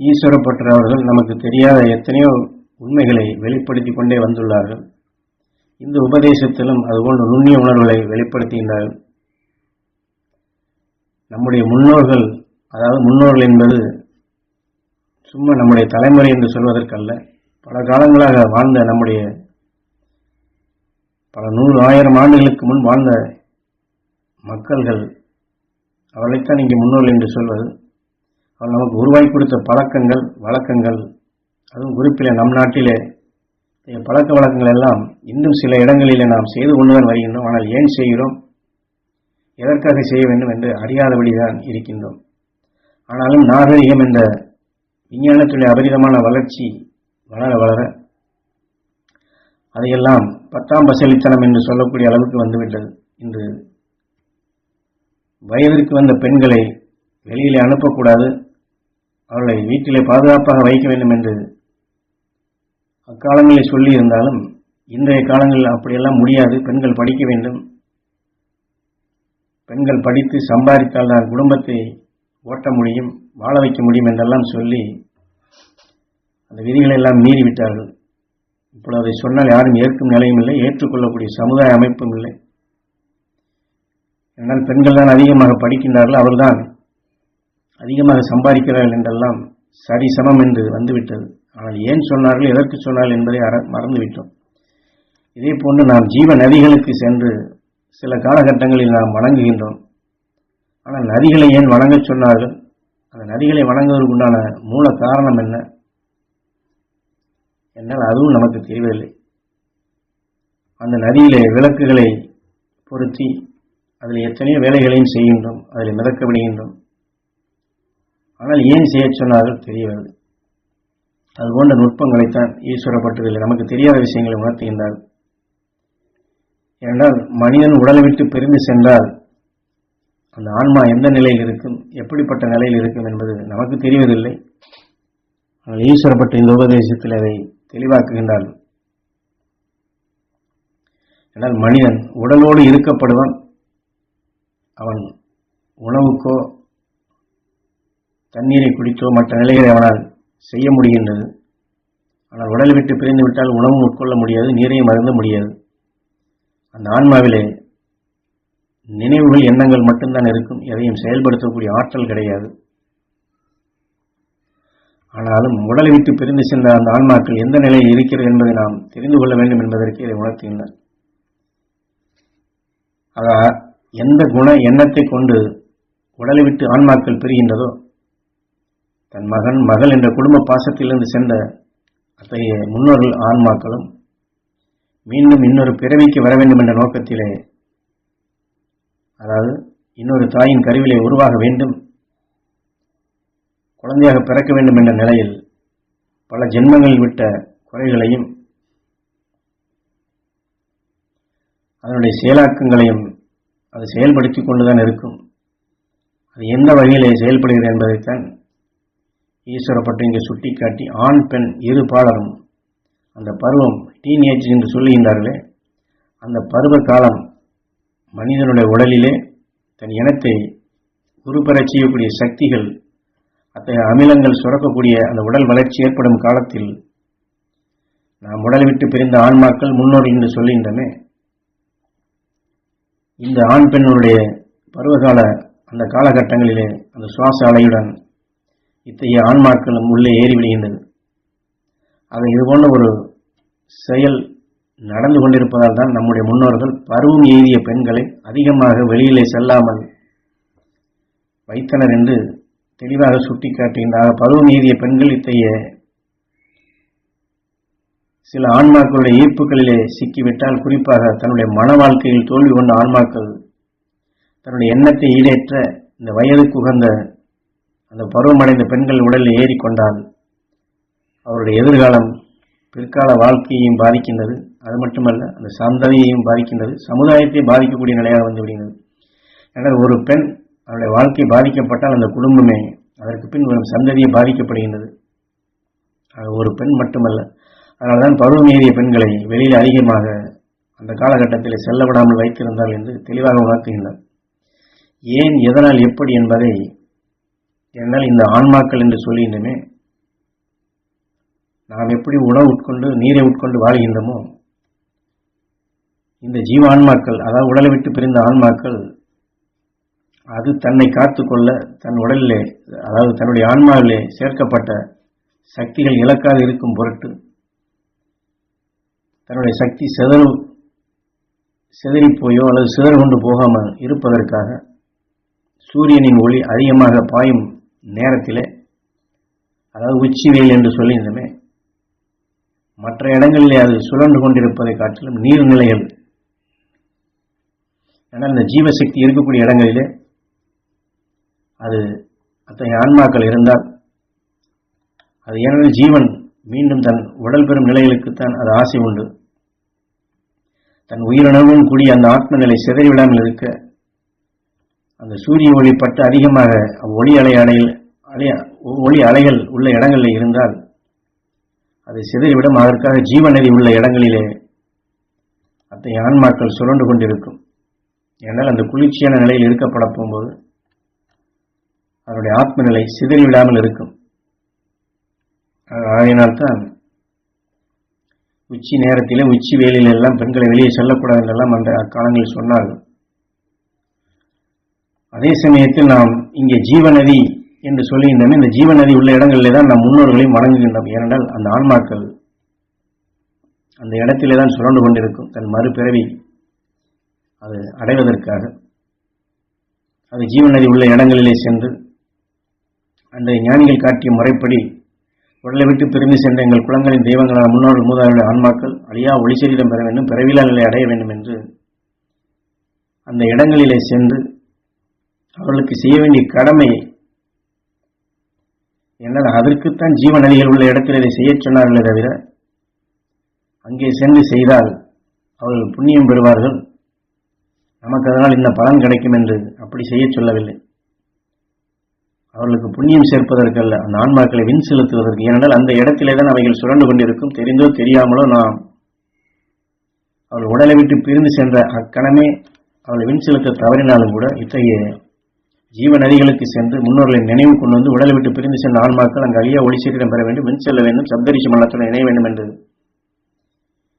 ஈஸ்வரப்பட்டர் அவர்கள் நமக்கு தெரியாத எத்தனையோ உண்மைகளை வெளிப்படுத்தி கொண்டே வந்துள்ளார்கள். இந்த உபதேசத்திலும் அதுபோன்ற நுண்ணிய உணர்வுகளை வெளிப்படுத்துகின்றார்கள். நம்முடைய முன்னோர்கள் அதாவது முன்னோர்கள் என்பது சும்மா நம்முடைய தலைமுறை என்று சொல்வதற்கல்ல. பல காலங்களாக வாழ்ந்த நம்முடைய பல நூறு ஆயிரம் ஆண்டுகளுக்கு முன் வாழ்ந்த மக்கள்கள் அவர்களைத்தான் இங்கே முன்னோர்கள் என்று சொல்வது. அவர் நமக்கு உருவாக்கி கொடுத்த பழக்கங்கள் வழக்கங்கள் அதுவும் குறிப்பில் நம் நாட்டிலே பழக்க வழக்கங்கள் எல்லாம் இன்னும் சில இடங்களிலே நாம் செய்து கொண்டுதான் வருகின்றோம். ஆனால் ஏன் செய்கிறோம்? எதற்காக செய்ய வேண்டும் என்று அறியாதபடிதான் இருக்கின்றோம். ஆனாலும் நாகரிகம் என்ற விஞ்ஞானத்துடைய அபரிதமான வளர்ச்சி வளர வளர அதையெல்லாம் பத்தாம் பசலித்தனம் என்று சொல்லக்கூடிய அளவுக்கு வந்துவிட்டது. இன்று வயதிற்கு வந்த பெண்களை வெளியிலே அனுப்பக்கூடாது. அவர்களை வீட்டிலே பாதுகாப்பாக வைக்க வேண்டும் என்று அக்காலங்களில் சொல்லி இருந்தாலும் இன்றைய காலங்களில் அப்படியெல்லாம் முடியாது. பெண்கள் படிக்க வேண்டும். பெண்கள் படித்து சம்பாதித்தால் தான் குடும்பத்தை ஓட்ட முடியும் வாழ வைக்க முடியும் என்றெல்லாம் சொல்லி அந்த விதிகளை எல்லாம் மீறிவிட்டார்கள். இப்பொழுது அதை சொன்னால் யாரும் ஏற்கும் நிலையும் இல்லை ஏற்றுக்கொள்ளக்கூடிய சமுதாய அமைப்பும் இல்லை. ஏனால் பெண்கள் தான் அதிகமாக படிக்கின்றார்கள் அவர்தான் அதிகமாக சம்பாதிக்கிறார்கள் என்றெல்லாம் சரி சமம் என்று வந்துவிட்டது. ஆனால் ஏன் சொன்னார்கள் எதற்கு சொன்னார்கள் என்பதை அற- மறந்துவிட்டோம். இதே போன்று நாம் ஜீவ நதிகளுக்கு சென்று சில காலகட்டங்களில் நாம் வணங்குகின்றோம். ஆனால் நதிகளை ஏன் வணங்கச் சொன்னார்கள்? அந்த நதிகளை வணங்குவதற்குண்டான மூல காரணம் என்ன? என்றால் அதுவும் நமக்கு தெரியவில்லை அந்த நதியிலே விளக்குகளை பொருத்தி அதில் எத்தனையோ வேலைகளையும் செய்கின்றோம். அதில் மிதக்க விடுகின்றோம். ஆனால் ஏன் செய்யச் சொன்னார்கள்? தெரியவில்லை அதுபோன்ற நுட்பங்களைத்தான் ஈஸ்வரப்பட்டதில்லை நமக்கு தெரியாத விஷயங்களை உணர்த்துகின்றார். ஏனென்றால் மனிதன் உடலை விட்டு பிரிந்து சென்றால் அந்த ஆன்மா எந்த நிலையில் இருக்கும் எப்படிப்பட்ட நிலையில் இருக்கும் என்பது நமக்கு தெரிவதில்லை. ஆனால் ஈஸ்வரப்பட்ட இந்த உபதேசத்தில் அதை தெளிவாக்குகின்றார்கள் என்றால் மனிதன் உடலோடு இருக்கப்படுவான் அவன் உணவுக்கோ தண்ணீரை குடித்தோ மற்ற நிலைகளை அவனால் செய்ய முடிகின்றது. ஆனால் உடலை விட்டு பிரிந்து விட்டால் உணவும் உட்கொள்ள முடியாது நீரையும் அருந்த முடியாது. அந்த ஆன்மாவிலே நினைவுகள் எண்ணங்கள் மட்டும்தான் இருக்கும். எதையும் செயல்படுத்தக்கூடிய ஆற்றல் கிடையாது. ஆனாலும் உடலை விட்டு பிரிந்து சென்ற அந்த ஆன்மாக்கள் எந்த நிலையில் இருக்கிறது என்பதை நாம் தெரிந்து கொள்ள வேண்டும் என்பதற்கு இதை உணர்த்துகின்றார் ஆக எந்த குண எண்ணத்தை கொண்டு உடலை விட்டு ஆன்மாக்கள் பிரிகின்றதோ தன் மகன் மகள் என்ற குடும்ப பாசத்திலிருந்து சென்ற அத்தகைய முன்னோர்கள் ஆன்மாக்களும் மீண்டும் இன்னொரு பிறவிக்கு வர வேண்டும் என்ற நோக்கத்திலே அதாவது இன்னொரு தாயின் கருவிலே உருவாக வேண்டும் குழந்தையாக பிறக்க வேண்டும் என்ற நிலையில் பல ஜென்மங்களில் விட்ட குறைகளையும் அதனுடைய செயலாக்கங்களையும் அது செயல்படுத்தி கொண்டுதான் இருக்கும். அது எந்த வகையிலே செயல்படுகிறது என்பதைத்தான் ஈஸ்வரப்பட்டு சுட்டி சுட்டிக்காட்டி ஆண் பெண் இரு பாலரும் அந்த பருவம் டீனேஜ் என்று சொல்லுகின்றார்களே அந்த பருவ காலம் மனிதனுடைய உடலிலே தன் இனத்தை உருப்பெறச் செய்யக்கூடிய சக்திகள் அத்தகைய அமிலங்கள் சுரக்கக்கூடிய அந்த உடல் வளர்ச்சி ஏற்படும் காலத்தில் நாம் உடலை விட்டு பிரிந்த ஆன்மாக்கள் முன்னோடி என்று சொல்லுகின்றமே இந்த ஆண் பெண்ணுடைய பருவகால அந்த காலகட்டங்களிலே அந்த சுவாச அலையுடன் இத்தகைய ஆன்மாக்களும் உள்ளே ஏறிவிடுகின்றது ஆக இது போன்ற ஒரு செயல் நடந்து கொண்டிருப்பதால் தான் நம்முடைய முன்னோர்கள் பருவம் எய்திய பெண்களை அதிகமாக வெளியிலே செல்லாமல் வைத்தனர் என்று தெளிவாக சுட்டிக்காட்டுகின்றார். பருவம் எய்திய பெண்கள் இத்தகைய சில ஆன்மாக்களுடைய ஈர்ப்புகளிலே சிக்கிவிட்டால் குறிப்பாக தன்னுடைய மன வாழ்க்கையில் தோல்வி கொண்ட ஆன்மாக்கள் தன்னுடைய எண்ணத்தை ஈடேற்ற இந்த வயதுக்கு உகந்த அந்த பருவமடைந்த பெண்கள் உடலில் ஏறிக்கொண்டால் அவருடைய எதிர்காலம் பிற்கால வாழ்க்கையையும் பாதிக்கின்றது. அது மட்டுமல்ல அந்த சந்ததியையும் பாதிக்கின்றது. சமுதாயத்தை பாதிக்கக்கூடிய நிலையாக வந்து விடுகிறது எனவே ஒரு பெண் அவருடைய வாழ்க்கை பாதிக்கப்பட்டால் அந்த குடும்பமே அதற்கு பின் வரும் சந்ததியை பாதிக்கப்படுகின்றது. அது ஒரு பெண் மட்டுமல்ல அதனால்தான் பருவமேறிய பெண்களை வெளியில் அதிகமாக அந்த காலகட்டத்தில் செல்லப்படாமல் வைத்திருந்தால் வைத்திருந்தார் என்று தெளிவாக உணர்த்துகின்றார். ஏன் எதனால் எப்படி என்பதை என்னால் இந்த ஆன்மாக்கள் என்று சொல்லுகின்றமே நாம் எப்படி உணவு உட்கொண்டு நீரை உட்கொண்டு வாழ்கின்றோமோ இந்த ஜீவ ஆன்மாக்கள் அதாவது உடலை விட்டு பிரிந்த ஆன்மாக்கள் அது தன்னை காத்துக்கொள்ள தன் உடலிலே அதாவது தன்னுடைய ஆன்மாவிலே சேர்க்கப்பட்ட சக்திகள் இழக்காது இருக்கும் பொருட்டு தன்னுடைய சக்தி சிதறு சிதறிப்போயோ அல்லது சிதறு கொண்டு போகாமல் இருப்பதற்காக சூரியனின் ஒளி அதிகமாக பாயும் நேரத்திலே அதாவது உச்சி வெயில் என்று சொல்லியிருந்தமே மற்ற இடங்களிலே அது சுழன்று கொண்டிருப்பதை காட்டிலும் நீர்நிலைகள் ஆனால் இந்த ஜீவசக்தி இருக்கக்கூடிய இடங்களிலே அது அத்தகைய ஆன்மாக்கள் இருந்தால் அது ஏனெனில் ஜீவன் மீண்டும் தன் உடல் பெறும் நிலைகளுக்குத்தான் அது ஆசை உண்டு. தன் உயிரினவும் கூடிய அந்த ஆத்ம நிலை சிதறிவிடாமல் இருக்க அந்த சூரிய ஒளி பட்டு அதிகமாக ஒளி அலை அலையில் அலைய ஒளி அலைகள் உள்ள இடங்களில் இருந்தால் அதை சிதறிவிடும். அதற்காக ஜீவநதி உள்ள இடங்களிலே அத்தகைய ஆன்மாக்கள் சுரண்டு கொண்டிருக்கும். ஏனால் அந்த குளிர்ச்சியான நிலையில் இருக்கப்பட போகும்போது அதனுடைய ஆத்ம நிலை சிதறிவிடாமல் இருக்கும். ஆகையினால்தான் உச்சி நேரத்திலே உச்சி வேலையில் எல்லாம் பெண்களை வெளியே செல்லக்கூடாது என்றெல்லாம் அந்த அக்காலங்களில் சொன்னார்கள். அதே சமயத்தில் நாம் இங்கே ஜீவநதி என்று சொல்லுகின்றன இந்த ஜீவநதி உள்ள இடங்களிலே தான் நம் முன்னோர்களையும் வணங்குகின்றோம். ஏனென்றால் அந்த ஆன்மாக்கள் அந்த இடத்திலே தான் சுரண்டு கொண்டிருக்கும். தன் மறுபிறவி அது அடைவதற்காக. அது ஜீவநதி உள்ள இடங்களிலே சென்று அந்த ஞானிகள் காட்டிய முறைப்படி உடலை விட்டு பிரிந்து சென்ற எங்கள் குளங்களின் தெய்வங்களான முன்னோர்கள் மூதாதைய ஆன்மாக்கள் அழியா ஒளிசரீரம் பெற வேண்டும் பிறவிலா நிலை அடைய வேண்டும் என்று அந்த இடங்களிலே சென்று அவர்களுக்கு செய்ய வேண்டிய கடமை என்னால் அதற்குத்தான் ஜீவன் நதிகள் உள்ள இடத்தில் இதை செய்ய சொன்னார்களே தவிர அங்கே சென்று செய்தால் அவர்கள் புண்ணியம் பெறுவார்கள். நமக்கு அதனால் இந்த பலன் கிடைக்கும் என்று அப்படி செய்ய சொல்லவில்லை. அவர்களுக்கு புண்ணியம் சேர்ப்பதற்கல்ல அந்த ஆன்மாக்களை வின் செலுத்துவதற்கு. ஏனென்றால் அந்த இடத்திலே தான் அவைகள் சுரண்டு கொண்டிருக்கும். தெரிந்தோ தெரியாமலோ நாம் அவள் உடலை விட்டு பிரிந்து சென்ற அக்கணமே அவளை வின் செலுத்த தவறினாலும் கூட இத்தகைய ஜீவ நதிகளுக்கு சென்று முன்னோர்களை நினைவு கொண்டு வந்து உடலை விட்டு பிரிந்து சென்ற ஆன்மாக்கள் அங்கு அழிய ஒளி சீக்கிரம் பெற வேண்டும் வெண் செல்ல வேண்டும் சப்தரிஷி மல்லத்துடன் இணைய வேண்டும் என்றது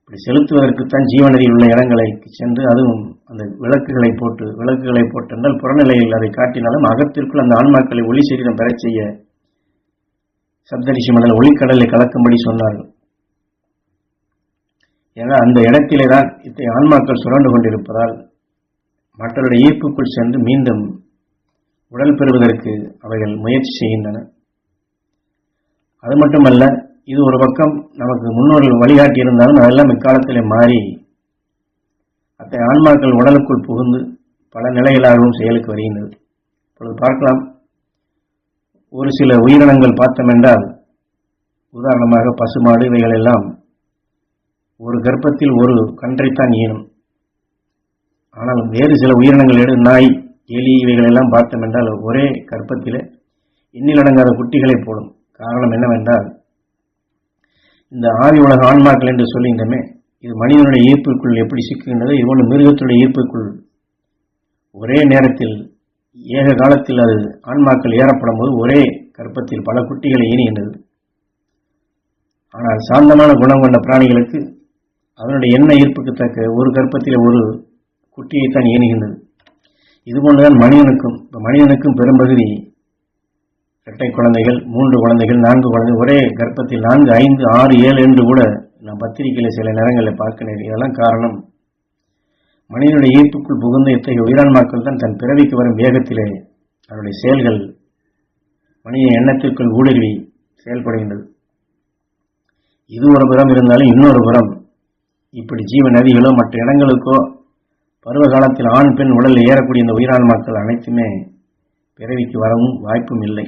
இப்படி செலுத்துவதற்குத்தான் ஜீவநதியில் உள்ள இடங்களை சென்று அதுவும் அந்த விளக்குகளை போட்டு விளக்குகளை போட்டிருந்தால் புறநிலையில் அதை காட்டினாலும் அகத்திற்குள் அந்த ஆன்மாக்களை ஒளி சரீரம் பெறச் செய்ய சப்தரிஷி மண்டல ஒளிக்கடலை கலக்கும்படி சொன்னார்கள். ஏன்னா அந்த இடத்திலே தான் இத்தகைய ஆன்மாக்கள் சுரண்டு கொண்டிருப்பதால் மற்றவருடைய ஈர்ப்புக்குள் சென்று மீண்டும் உடல் பெறுவதற்கு அவைகள் முயற்சி செய்கின்றன. அது மட்டுமல்ல இது ஒரு பக்கம் நமக்கு முன்னோர்கள் வழிகாட்டி இருந்தாலும் அதெல்லாம் இக்காலத்திலே மாறி அத்தகைய ஆன்மாக்கள் உடலுக்குள் புகுந்து பல நிலைகளாகவும் செயலுக்கு வருகின்றது. இப்பொழுது பார்க்கலாம். ஒரு சில உயிரினங்கள் பார்த்தோம் என்றால் உதாரணமாக பசுமாடு இவைகள் எல்லாம் ஒரு கர்ப்பத்தில் ஒரு கன்றைத்தான் ஈனும். ஆனால் வேறு சில உயிரினங்கள் எடு நாய் எலி இவைகள் எல்லாம் பார்த்தோம் என்றால் ஒரே கற்பத்தில் எண்ணிலடங்காத குட்டிகளை போடும் காரணம் என்னவென்றால் இந்த ஆதி உலக ஆன்மாக்கள் என்று சொல்லுகின்றமே இது மனிதனுடைய ஈர்ப்புக்குள் எப்படி சிக்குகின்றது? இதுபோன்று மிருகத்துடைய ஈர்ப்புக்குள். ஒரே நேரத்தில் ஏக காலத்தில் அது ஆன்மாக்கள் ஏறப்படும் போது ஒரே கற்பத்தில் பல குட்டிகளை ஈனுகின்றது ஆனால் சாந்தமான குணம் கொண்ட பிராணிகளுக்கு அதனுடைய எண்ண ஈர்ப்புக்கு தக்க ஒரு கற்பத்தில் ஒரு குட்டியைத்தான் ஈனுகின்றது இது போன்றுதான் மனிதனுக்கும் இப்போ மனிதனுக்கும் பெரும்பகுதி. இரட்டை குழந்தைகள் மூன்று குழந்தைகள் நான்கு குழந்தைகள் ஒரே கர்ப்பத்தில் நான்கு ஐந்து ஆறு ஏழு என்று கூட நான் பத்திரிகையில் சில நேரங்களில் பார்க்கிறேன். இதெல்லாம் காரணம். மனிதனுடைய ஈர்ப்புக்குள் புகுந்த இத்தகைய உயிரான்மாக்கள் தான் தன் பிறவிக்கு வரும் வேகத்திலே அவருடைய செயல்கள் மனித எண்ணத்திற்குள் ஊடுருவி செயல்படுகின்றது இது ஒரு புறம் இருந்தாலும் இன்னொரு புறம் இப்படி ஜீவ நதிகளோ மற்ற இடங்களுக்கோ பருவ காலத்தில் ஆண் பெண் உடலில் ஏறக்கூடிய இந்த உயிரான்மாக்கள் அனைத்துமே பிறவிக்கு வரவும் வாய்ப்பும் இல்லை.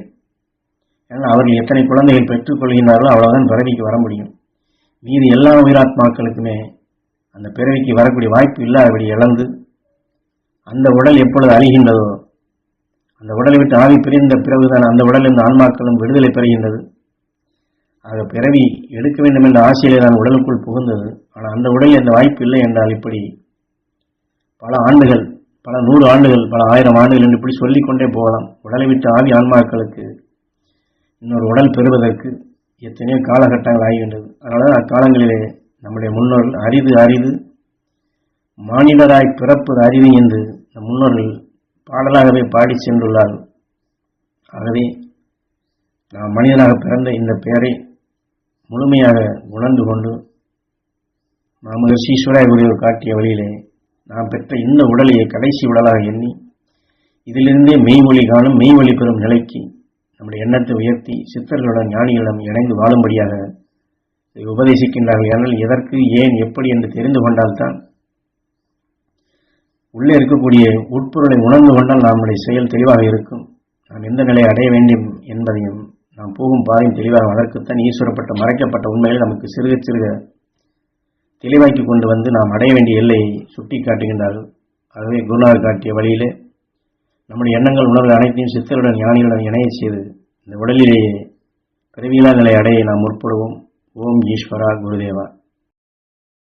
ஏன்னா அவர்கள் எத்தனை குழந்தைகள் பெற்றுக்கொள்கின்றார்களோ அவ்வளோதான் அவ்வளவுதான் பிறவிக்கு வர முடியும். மீது எல்லா உயிராத்மாக்களுக்குமே அந்த பிறவிக்கு வரக்கூடிய வாய்ப்பு இல்லாதபடி இழந்து அந்த உடல் எப்பொழுது அழிகின்றதோ அந்த உடலை விட்டு ஆவி பிரிந்த பிறகுதான் அந்த உடலிருந்து ஆன்மாக்களும் விடுதலை பெறுகின்றது. ஆக பிறவி எடுக்க வேண்டும் என்ற ஆசையிலே தான் உடலுக்குள் புகுந்தது. ஆனால் அந்த உடலில் அந்த வாய்ப்பு இல்லை என்றால் இப்படி பல ஆண்டுகள் பல நூறு ஆண்டுகள் பல ஆயிரம் ஆண்டுகள் என்று இப்படி சொல்லிக்கொண்டே போகலாம். உடலை விட்டு ஆவி ஆன்மாக்களுக்கு இன்னொரு உடல் பெறுவதற்கு எத்தனையோ காலகட்டங்கள் ஆகிவிட்டது அதனால் அக்காலங்களிலே நம்முடைய முன்னோர்கள் அரிது அரிது மாநிலராய் பிறப்பது அறிவு என்று நம் முன்னோர்கள் பாடலாகவே பாடி சென்றுள்ளார்கள். ஆகவே நாம் மனிதனாக பிறந்த இந்த பெயரை முழுமையாக உணர்ந்து கொண்டு நாம் ஈஸ்வராய குருவர் காட்டிய வழியிலே நாம் பெற்ற இந்த உடலையை கடைசி உடலாக எண்ணி இதிலிருந்தே மெய்மொழி காணும் மெய்மொழி பெறும் நிலைக்கு நம்முடைய எண்ணத்தை உயர்த்தி சித்தர்களுடன் ஞானிகளிடம் இணைந்து வாழும்படியாக இதை உபதேசிக்கின்றார்கள். ஏனால் எதற்கு ஏன் எப்படி என்று தெரிந்து கொண்டால்தான் உள்ளே இருக்கக்கூடிய உட்பொருளை உணர்ந்து கொண்டால் நம்முடைய செயல் தெளிவாக இருக்கும். நாம் எந்த நிலையை அடைய வேண்டும் என்பதையும் நாம் போகும் பாதையும் தெளிவாக அதற்குத்தான் ஈஸ்வரப்பட்ட மறைக்கப்பட்ட உண்மைகள் நமக்கு சிறுக சிறுக தெளிவாக்கி கொண்டு வந்து நாம் அடைய வேண்டிய எல்லையை சுட்டி காட்டுகின்றார்கள் ஆகவே குருநாதர் காட்டிய வழியிலே நம்முடைய எண்ணங்கள் உணர்வுகள் அனைத்தையும் சித்தருடன் ஞானிகளுடன் இணைய செய்து இந்த உடலிலேயே பிறவியில்லா நிலை அடைய நாம் முற்படுவோம். ஓம் ஈஸ்வரா குருதேவா.